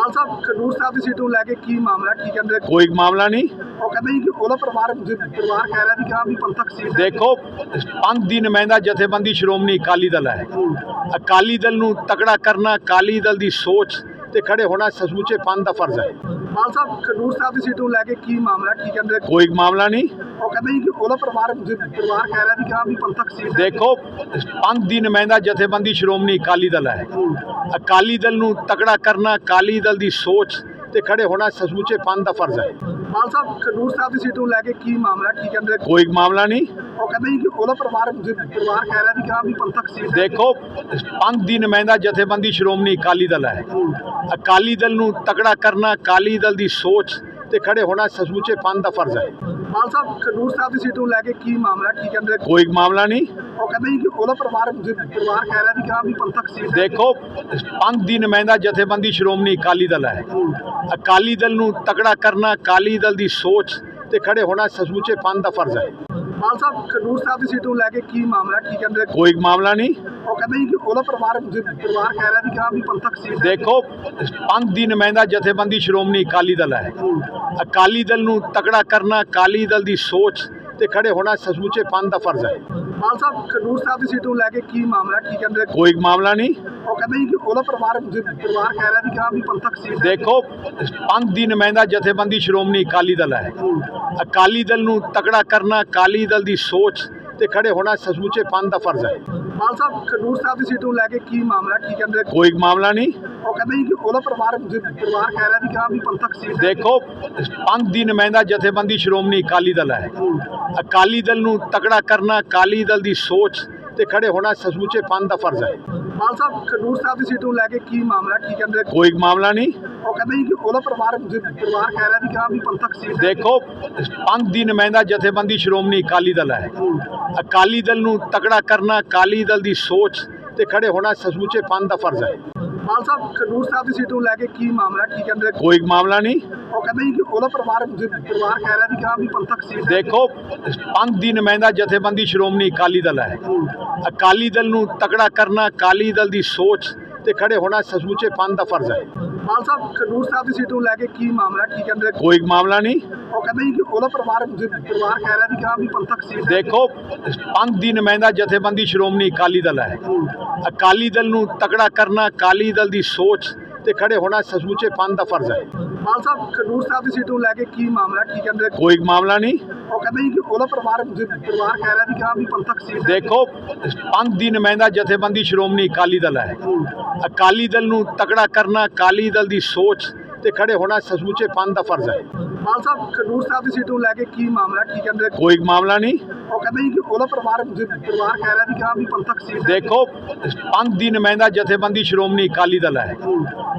ਮਾਲ ਸਾਹਿਬ ਖਡੂਰ ਸਾਹਿਬ ਦੀ seat ਨੂੰ ਲੈ ਕੇ ਕੀ ਮਾਮਲਾ ਕੀ ਕਹਿੰਦੇ? ਕੋਈ ਮਾਮਲਾ ਨਹੀਂ। ਉਹ ਕਹਿੰਦੇ ਜੀ ਕਿ ਉਹਦਾ ਪਰਿਵਾਰ ਪਰਿਵਾਰ ਕਹਿ ਰਿਹਾ ਵੀ ਕਿ ਹਾਂ ਵੀ ਪੰਥਕ ਸੀਟ ਹੈ। ਦੇਖੋ ਪੰਥ ਦੀ ਨੁਮਾਇੰਦਾ ਜਥੇਬੰਦੀ ਸ਼੍ਰੋਮਣੀ ਅਕਾਲੀ ਦਲ ਹੈ। ਅਕਾਲੀ ਦਲ ਨੂੰ ਤਕੜਾ ਕਰਨਾ ਅਕਾਲੀ ਦਲ ਦੀ ਸੋਚ ਤੇ ਖੜੇ ਹੋਣਾ ਸੱਚਮੁੱਚੇ ਪੰਥ ਦਾ ਫਰਜ਼ ਹੈ। ਮਾਲ ਸਾਹਿਬ ਖਡੂਰ ਸਾਹਿਬ ਦੀ ਸੀਟ ਨੂੰ ਲੈ ਕੇ ਕੀ ਮਾਮਲਾ ਕੀ ਕਹਿੰਦੇ? ਕੋਈ ਮਾਮਲਾ ਨਹੀਂ। ਉਹ ਕਹਿੰਦੇ ਜੀ ਕਿ ਉਹਦਾ ਪਰਿਵਾਰ ਪਰਿਵਾਰ ਕਹਿ ਰਿਹਾ ਵੀ ਕਿ ਹਾਂ ਵੀ ਪੰਥਕ ਸੀਟ ਦੇਖੋ ਪੰਥ ਦੀ ਨੁਮਾਇੰਦਾ ਜਥੇਬੰਦੀ ਸ਼੍ਰੋਮਣੀ ਅਕਾਲੀ ਦਲ ਹੈ। ਅਕਾਲੀ ਦਲ ਨੂੰ ਤਕੜਾ ਕਰਨਾ ਅਕਾਲੀ ਦਲ ਦੀ ਸੋਚ ਤੇ ਖੜੇ ਹੋਣਾ ਸੱਚਮੁੱਚੇ ਪੰਥ ਦਾ ਫਰਜ਼ ਹੈ। ਮਾਲ ਸਾਹਿਬ ਖਡੂਰ ਸਾਹਿਬ ਦੀ ਸੀਟ ਨੂੰ ਲੈ ਕੇ ਕੀ ਮਾਮਲਾ ਕੀ ਕਹਿੰਦੇ? ਕੋਈ ਮਾਮਲਾ ਨਹੀਂ। ਉਹ ਕਹਿੰਦੇ ਕਿ ਉਹਦਾ ਪਰਿਵਾਰ ਪਰਿਵਾਰ ਕਹਿ ਰਿਹਾ ਵੀ ਕਿ ਵੀ ਪੰਥਕ ਸੀਟ ਦੇਖੋ ਪੰਥ ਦੀ ਨੁਮਾਇੰਦਾ ਜਥੇਬੰਦੀ ਸ਼੍ਰੋਮਣੀ ਅਕਾਲੀ ਦਲ ਹੈ। ਅਕਾਲੀ ਦਲ ਨੂੰ ਤਕੜਾ ਕਰਨਾ ਅਕਾਲੀ ਦਲ ਦੀ ਸੋਚ ਤੇ ਖੜੇ ਹੋਣਾ ਸੱਚਮੁੱਚੇ ਪੰਥ ਦਾ ਫਰਜ਼ ਹੈ। ਮਾਲ ਸਾਹਿਬ ਖਡੂਰ ਸਾਹਿਬ ਦੀ ਸੀਟ ਨੂੰ ਲੈ ਕੇ ਕੀ ਮਾਮਲਾ ਕੀ ਕਹਿੰਦੇ? ਕੋਈ ਮਾਮਲਾ ਨਹੀਂ। ਉਹ ਕਹਿੰਦੇ ਕਿ ਉਹਦਾ ਪਰਿਵਾਰ ਪਰਿਵਾਰ ਕਹਿ ਰਿਹਾ ਵੀ ਕਿ ਵੀ ਪੰਥਕ ਸੀਟ ਦੇਖੋ ਪੰਥ ਦੀ ਨੁਮਾਇੰਦਾ ਜਥੇਬੰਦੀ ਸ਼੍ਰੋਮਣੀ ਅਕਾਲੀ ਦਲ ਹੈ। ਅਕਾਲੀ ਦਲ ਨੂੰ ਤਕੜਾ ਕਰਨਾ ਅਕਾਲੀ ਦਲ ਦੀ ਸੋਚ ਤੇ ਖੜੇ ਹੋਣਾ ਸੱਚਮੁੱਚੇ ਪੰਥ ਦਾ ਫਰਜ਼ ਹੈ। ਮਾਲ ਸਾਹਿਬ ਖਡੂਰ ਸਾਹਿਬ ਦੀ ਸੀਟ ਨੂੰ ਲੈ ਕੇ ਕੀ ਮਾਮਲਾ ਕੀ ਕਹਿੰਦੇ? ਕੋਈ ਮਾਮਲਾ ਨਹੀਂ। ਉਹ ਕਹਿੰਦੇ ਜੀ ਕਿ ਉਹਦਾ ਪਰਿਵਾਰ ਪਰਿਵਾਰ ਕਹਿ ਰਿਹਾ ਵੀ ਕਿ ਵੀ ਪੰਥਕ ਸੀਟ ਦੇਖੋ ਪੰਥ ਦੀ ਨੁਮਾਇੰਦਾ ਜਥੇਬੰਦੀ ਸ਼੍ਰੋਮਣੀ ਅਕਾਲੀ ਦਲ ਹੈ। ਅਕਾਲੀ ਦਲ ਨੂੰ ਤਕੜਾ ਕਰਨਾ ਅਕਾਲੀ ਦਲ ਦੀ ਸੋਚ ਤੇ ਖੜੇ ਹੋਣਾ ਸੱਚਮੁੱਚੇ ਪੰਥ ਦਾ ਫਰਜ਼ ਹੈ। ਮਾਲ ਸਾਹਿਬ ਖਡੂਰ ਸਾਹਿਬ ਦੀ ਸੀਟ ਨੂੰ ਲੈ ਕੇ ਕੀ ਮਾਮਲਾ ਕੀ ਕਹਿੰਦੇ? ਕੋਈ ਮਾਮਲਾ ਨਹੀਂ। ਉਹ ਕਹਿੰਦੇ ਜੀ ਕਿ ਉਹਦਾ ਪਰਿਵਾਰ ਪਰਿਵਾਰ ਕਹਿ ਰਿਹਾ ਵੀ ਕਿ ਹਾਂ ਵੀ ਪੰਥਕ ਸੀਟ ਹੈ। ਦੇਖੋ ਪੰਥ ਦੀ ਨੁਮਾਇੰਦਾ ਜਥੇਬੰਦੀ ਸ਼੍ਰੋਮਣੀ ਅਕਾਲੀ ਦਲ ਹੈ। ਅਕਾਲੀ ਦਲ ਨੂੰ ਤਕੜਾ ਕਰਨਾ ਅਕਾਲੀ ਦਲ ਦੀ ਸੋਚ ਤੇ ਖੜੇ ਹੋਣਾ ਸੱਚਮੁੱਚੇ ਪੰਥ ਦਾ ਫਰਜ਼ ਹੈ। ਮਾਲ ਸਾਹਿਬ ਖਡੂਰ ਸਾਹਿਬ ਦੀ ਸੀਟ ਨੂੰ ਲੈ ਕੇ ਕੀ ਮਾਮਲਾ ਕੀ ਕਹਿੰਦੇ? ਕੋਈ ਮਾਮਲਾ ਨਹੀਂ। ਉਹ ਕਹਿੰਦੇ ਜੀ ਕਿ ਉਹਦਾ ਪਰਿਵਾਰ ਪਰਿਵਾਰ ਕਹਿ ਰਿਹਾ ਵੀ ਕਿ ਹਾਂ ਵੀ ਪੰਥਕ ਸੀਟ ਹੈ। ਦੇਖੋ ਪੰਥ ਦੀ ਨੁਮਾਇੰਦਾ ਜਥੇਬੰਦੀ ਸ਼੍ਰੋਮਣੀ ਅਕਾਲੀ ਦਲ ਹੈ। ਅਕਾਲੀ ਦਲ ਨੂੰ ਤਕੜਾ ਕਰਨਾ ਅਕਾਲੀ ਦਲ ਦੀ ਸੋਚ ਤੇ ਖੜੇ ਹੋਣਾ ਸੱਚਮੁੱਚੇ ਪੰਥ ਦਾ ਫਰਜ਼ ਹੈ। ਮਾਲ ਸਾਹਿਬ ਖਡੂਰ ਸਾਹਿਬ ਦੀ ਸੀਟ ਨੂੰ ਲੈ ਕੇ ਕੀ ਮਾਮਲਾ ਕੀ ਕਹਿੰਦੇ? ਕੋਈ ਮਾਮਲਾ ਨਹੀਂ। ਉਹ ਕਹਿੰਦੇ ਜੀ ਕਿ ਉਹਦਾ ਪਰਿਵਾਰ ਪਰਿਵਾਰ ਕਹਿ ਰਿਹਾ ਵੀ ਕਿ ਹਾਂ ਵੀ ਪੰਥਕ ਸੀਟ ਹੈ ਦੇਖੋ ਪੰਥ ਦੀ ਨੁਮਾਇੰਦਾ ਜਥੇਬੰਦੀ ਸ਼੍ਰੋਮਣੀ ਅਕਾਲੀ ਦਲ ਹੈ। ਅਕਾਲੀ ਦਲ ਨੂੰ ਤਕੜਾ ਕਰਨਾ ਅਕਾਲੀ ਦਲ ਦੀ ਸੋਚ ਤੇ ਖੜੇ ਹੋਣਾ ਸੱਚਮੁੱਚੇ ਪੰਥ ਦਾ ਫਰਜ਼ ਹੈ। ਮਾਲ ਸਾਹਿਬ ਖਡੂਰ ਸਾਹਿਬ ਦੀ ਸੀਟ ਨੂੰ ਲੈ ਕੇ ਕੀ ਮਾਮਲਾ ਕੀ ਕਹਿੰਦੇ? ਕੋਈ ਮਾਮਲਾ ਨਹੀਂ। ਉਹ ਕਹਿੰਦੇ ਜੀ ਕਿ ਉਹਦਾ ਪਰਿਵਾਰ ਪਰਿਵਾਰ ਕਹਿ ਰਿਹਾ ਵੀ ਕਿ ਹਾਂ ਵੀ ਪੰਥਕ ਸੀਟ ਹੈ। ਦੇਖੋ ਪੰਥ ਦੀ ਨੁਮਾਇੰਦਾ ਜਥੇਬੰਦੀ ਸ਼੍ਰੋਮਣੀ ਅਕਾਲੀ ਦਲ ਹੈ। ਅਕਾਲੀ ਦਲ ਨੂੰ ਤਕੜਾ ਕਰਨਾ ਅਕਾਲੀ ਦਲ ਦੀ ਸੋਚ ਤੇ ਖੜੇ ਹੋਣਾ ਸੱਚਮੁੱਚੇ ਪੰਥ ਦਾ ਫਰਜ਼ ਹੈ। ਮਾਲ ਸਾਹਿਬ ਖਡੂਰ ਸਾਹਿਬ ਦੀ ਸੀਟ ਨੂੰ ਲੈ ਕੇ ਕੀ ਮਾਮਲਾ ਕੀ ਕਹਿੰਦੇ? ਕੋਈ ਮਾਮਲਾ ਨਹੀਂ। ਉਹ ਕਹਿੰਦੇ ਜੀ ਕਿ ਉਹਦਾ ਪਰਿਵਾਰ ਪਰਿਵਾਰ ਕਹਿ ਰਿਹਾ ਕਿ ਹਾਂ ਵੀ ਪੰਥਕ ਸੀਟ ਦੇਖੋ ਪੰਥ ਦੀ ਨੁਮਾਇੰਦਾ ਜਥੇਬੰਦੀ ਸ਼੍ਰੋਮਣੀ ਅਕਾਲੀ ਦਲ ਹੈ। ਅਕਾਲੀ ਦਲ ਨੂੰ ਤਕੜਾ ਕਰਨਾ ਅਕਾਲੀ ਦਲ ਦੀ ਸੋਚ ਤੇ ਖੜੇ ਹੋਣਾ ਸੱਚਮੁੱਚੇ ਪੰਥ ਦਾ ਫਰਜ਼ ਹੈ। ਮਾਲ ਸਾਹਿਬ ਖਡੂਰ ਸਾਹਿਬ ਦੀ ਸੀਟ ਨੂੰ ਲੈ ਕੇ ਕੀ ਮਾਮਲਾ ਕੀ ਕਹਿੰਦੇ? ਕੋਈ ਮਾਮਲਾ ਨਹੀਂ। ਉਹ ਕਹਿੰਦੇ ਜੀ ਕਿ ਉਹਦਾ ਪਰਿਵਾਰ ਪਰਿਵਾਰ ਕਹਿ ਰਿਹਾ ਵੀ ਕਿ ਹਾਂ ਵੀ ਪੰਥਕ ਸੀਟ ਦੇਖੋ ਪੰਥ ਦੀ ਨੁਮਾਇੰਦਾ ਜਥੇਬੰਦੀ ਸ਼੍ਰੋਮਣੀ ਅਕਾਲੀ ਦਲ ਹੈ। ਅਕਾਲੀ ਦਲ ਨੂੰ ਤਕੜਾ ਕਰਨਾ ਅਕਾਲੀ ਦਲ ਦੀ ਸੋਚ ਤੇ ਖੜੇ ਹੋਣਾ ਸੱਚਮੁੱਚੇ ਪੰਥ ਦਾ ਫਰਜ਼ ਹੈ। ਮਾਲ ਸਾਹਿਬ ਖਡੂਰ ਸਾਹਿਬ ਦੀ ਸੀਟ ਨੂੰ ਲੈ ਕੇ ਕੀ ਮਾਮਲਾ ਕੀ ਕਹਿੰਦੇ? ਕੋਈ ਮਾਮਲਾ ਨਹੀਂ। ਉਹ ਕਹਿੰਦੇ ਜੀ ਕਿ ਉਹਦਾ ਪਰਿਵਾਰ ਪਰਿਵਾਰ ਕਹਿ ਰਿਹਾ ਵੀ ਕਿ ਹਾਂ ਵੀ ਪੰਥਕ ਸੀਟ ਹੈ। ਦੇਖੋ ਪੰਥ ਦੀ ਨੁਮਾਇੰਦਾ ਜਥੇਬੰਦੀ ਸ਼੍ਰੋਮਣੀ ਅਕਾਲੀ ਦਲ ਹੈ।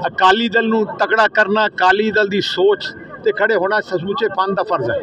ਅਕਾਲੀ ਦਲ ਨੂੰ ਤਕੜਾ ਕਰਨਾ ਅਕਾਲੀ ਦਲ ਦੀ ਸੋਚ ਤੇ ਖੜੇ ਹੋਣਾ ਸੱਚਮੁੱਚੇ ਪੰਥ ਦਾ ਫਰਜ਼ ਹੈ।